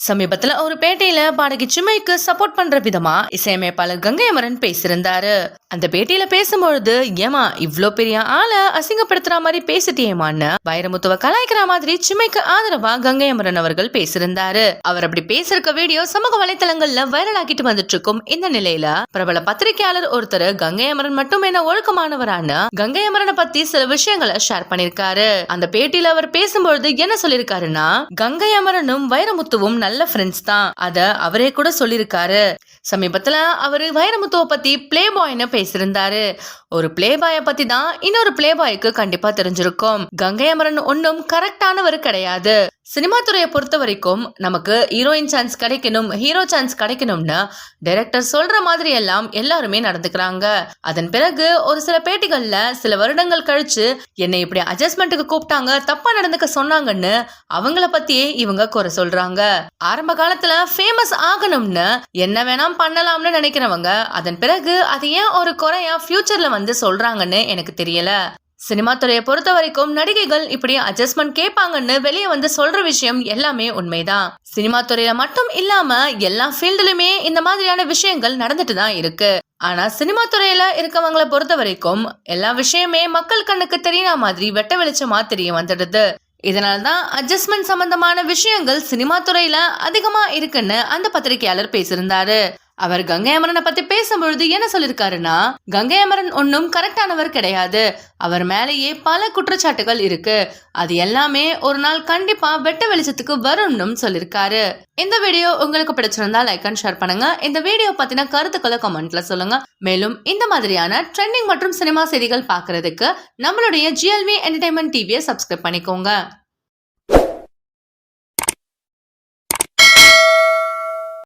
சமீபத்துல ஒரு பேட்டியில பாடகி சுமைக்கு சப்போர்ட் பண்ற விதமா இசையமைப்பாளர் கங்கை அமரன் பேசியிருந்தாரு. அந்த பேட்டியில பேசும்பொழுது ஏமா இவ்ளோ பெரிய ஆளை அசிங்கப்படுத்துற மாதிரி பேசிட்டியேமான்னு? வைரமுத்துவ கலாய்க்கிற மாதிரி சிம்மைக்கு ஆதரவா கங்கை அமரன் அவர்கள் பேசியிருந்தாரு. அவர் அப்படி பேசிருக்க வீடியோ சமூக வலைத்தளங்கள்ல வைரல் ஆகிட்டு வந்துட்டு இருக்கும் இந்த நிலையில பிரபல பத்திரிகையாளர் ஒருத்தர் கங்கை அமரன் மட்டும் என்ன ஒழுக்கமானவரான்னு கங்கை அமரனை பத்தி சில விஷயங்களை ஷேர் பண்ணிருக்காரு அந்த பேட்டியில அவர் பேசும்பொழுது என்ன சொல்லிருக்காருன்னா கங்கை அமரனும் வைரமுத்துவும் நல்ல நல்ல ஃப்ரெண்ட்ஸ் தான். அத அவரே கூட சொல்லியிருக்காரு சமீபத்துல அவரு வைரமுத்துவ பத்தி பிளே பாய்னு பேசியிருந்தாரு. ஒரு பிளே பாய பத்தி தான் இன்னொரு பிளே பாய்க்கு கண்டிப்பா தெரிஞ்சிருக்கும். கங்கை அமரன் ஒன்னும் கரெக்டானவர் கிடையாது. சினிமா துறையை பொறுத்த வரைக்கும் நமக்கு ஹீரோயின் சான்ஸ் கிடைக்கணும் ஹீரோ சான்ஸ் கிடைக்கணும்னு டைரக்டர் சொல்ற மாதிரி எல்லாம் எல்லாருமே நடந்துக்கிறாங்க. அதன் பிறகு ஒரு சில பேட்டிகள்ல சில வருடங்கள் கழிச்சு என்னை இப்படி அட்ஜஸ்ட்மெண்ட்டுக்கு கூப்பிட்டாங்க தப்பா நடந்துக்க சொன்னாங்கன்னு அவங்கள பத்தியே இவங்க குறை சொல்றாங்க. ஆரம்ப காலத்துல ஃபேமஸ் ஆகணும்னு என்ன வேணாம் பண்ணலாம்னு நினைக்கிறவங்க அதன் பிறகு அது ஏன் ஒரு குறையா ஃபியூச்சர்ல வந்து சொல்றாங்கன்னு எனக்கு தெரியல. சினிமா துறையை பொறுத்த வரைக்கும் நடிகைகள் இப்படி அட்ஜஸ்ட்மெண்ட் கேட்பாங்கன்னு வெளியே வந்து சொல்ற விஷயம் எல்லாமே உண்மைதான். சினிமா துறையில மட்டும் இல்லாம எல்லா ஃபீல்டுலயுமே இந்த மாதிரியான விஷயங்கள் நடந்துட்டு தான் இருக்கு. ஆனா சினிமா துறையில இருக்கவங்கள பொறுத்த வரைக்கும் எல்லா விஷயமே மக்கள் கண்ணுக்கு தெரியற மாதிரி வெட்ட வெளிச்சமா தெரிய வந்துடுது. இதனால்தான் அட்ஜஸ்ட்மெண்ட் சம்பந்தமான விஷயங்கள் சினிமா துறையில அதிகமா இருக்குன்னு அந்த பத்திரிகையாளர் பேசியிருந்தாரு. அவர் கங்கை அமரனை பத்தி பேசும்பொழுது என்ன சொல்லிருக்காருன்னா கங்கை அமரன் ஒன்னும் கரெக்டானவர் கிடையாது. அவர் மேலேயே பல குற்றச்சாட்டுகள் இருக்கு. அது எல்லாமே ஒரு நாள் கண்டிப்பா வெட்ட வெளிச்சத்துக்கு வரும்னு சொல்லிருக்காரு. இந்த வீடியோ உங்களுக்கு பிடிச்சிருந்தா லைக் அண்ட் ஷேர் பண்ணுங்க. இந்த வீடியோ பத்தின கருத்துக்களை கமெண்ட்ல சொல்லுங்க. மேலும் இந்த மாதிரியான ட்ரெண்டிங் மற்றும் சினிமா செய்திகள் பாக்குறதுக்கு நம்மளுடைய ஜிஎல்வி என்டர்டைன்மெண்ட் டிவியை சப்ஸ்கிரைப் பண்ணிக்கோங்க.